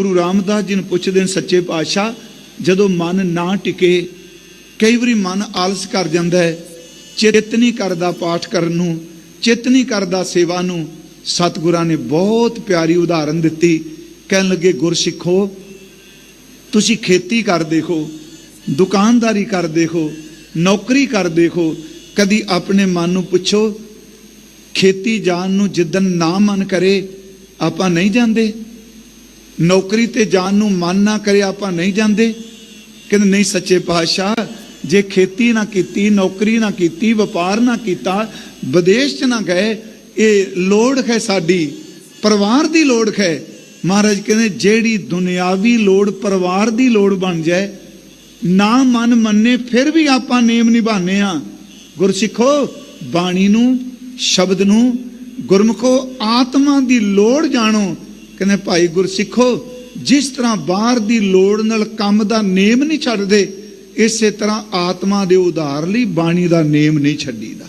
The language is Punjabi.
ਗੁਰੂ ਰਾਮਦਾਸ ਜੀ ਨੂੰ ਪੁੱਛਦੇ ਨੇ ਸੱਚੇ ਪਾਤਸ਼ਾਹ, ਜਦੋਂ ਮਨ ਨਾ ਟਿਕੇ, ਕਈ ਵਾਰੀ ਮਨ ਆਲਸ ਕਰ ਜਾਂਦਾ ਹੈ। ਚਿੱਤ ਨਹੀਂ ਕਰਦਾ ਪਾਠ ਕਰਨ ਨੂੰ ਚਿੱਤ ਨਹੀਂ ਕਰਦਾ ਸੇਵਾ ਨੂੰ। ਸਤਿਗੁਰਾਂ ਨੇ ਬਹੁਤ ਪਿਆਰੀ ਉਦਾਹਰਨ ਦਿੱਤੀ। ਕਹਿਣ ਲੱਗੇ, ਗੁਰਸਿੱਖੋ, ਤੁਸੀਂ ਖੇਤੀ ਕਰ ਦੇਖੋ, ਦੁਕਾਨਦਾਰੀ ਕਰ ਦੇਖੋ, ਨੌਕਰੀ ਕਰ ਦੇਖੋ, ਕਦੀ ਆਪਣੇ ਮਨ ਨੂੰ ਪੁੱਛੋ, ਖੇਤੀ ਜਾਣ ਨੂੰ ਜਿੱਦਨ ਨਾ ਮਨ ਕਰੇ, ਆਪਾਂ ਨਹੀਂ ਜਾਂਦੇ। ਨੌਕਰੀ ਤੇ ਜਾਣ ਨੂੰ ਮਨ ਨਾ ਕਰੇ, ਆਪਾਂ ਨਹੀਂ ਜਾਂਦੇ। ਕਹਿੰਦੇ, ਨਹੀਂ ਸੱਚੇ ਪਾਤਸ਼ਾਹ, ਜੇ ਖੇਤੀ ਨਾ ਕੀਤੀ, ਨੌਕਰੀ ਨਾ ਕੀਤੀ, ਵਪਾਰ ਨਾ ਕੀਤਾ, ਵਿਦੇਸ਼ ਚ ਨਾ ਗਏ, ਇਹ ਲੋੜ ਹੈ ਸਾਡੀ, ਪਰਿਵਾਰ ਦੀ ਲੋੜ ਹੈ। ਮਹਾਰਾਜ ਕਹਿੰਦੇ, ਜਿਹੜੀ ਦੁਨਿਆਵੀ ਲੋੜ ਪਰਿਵਾਰ ਦੀ ਲੋੜ ਬਣ ਜਾਏ, ਨਾ ਮਨ ਮੰਨੇ, ਫਿਰ ਵੀ ਆਪਾਂ ਨੇਮ ਨਿਭਾਣੇ ਆ ਗੁਰਸਿੱਖੋ, ਬਾਣੀ ਨੂੰ, ਸ਼ਬਦ ਨੂੰ ਗੁਰਮੁਖੋ, ਆਤਮਾ ਦੀ ਲੋੜ ਜਾਣੋ। ਕਹਿੰਦੇ, ਭਾਈ ਗੁਰਸਿੱਖੋ, ਜਿਸ ਤਰ੍ਹਾਂ ਬਾਹਰ ਦੀ ਲੋੜ ਨਾਲ ਕੰਮ ਦਾ ਨੇਮ ਨਹੀਂ ਛੱਡਦੇ, ਇਸੇ ਤਰ੍ਹਾਂ ਆਤਮਾ ਦੇ ਉਧਾਰ ਲਈ ਬਾਣੀ ਦਾ ਨੇਮ ਨਹੀਂ ਛੱਡੀਦਾ।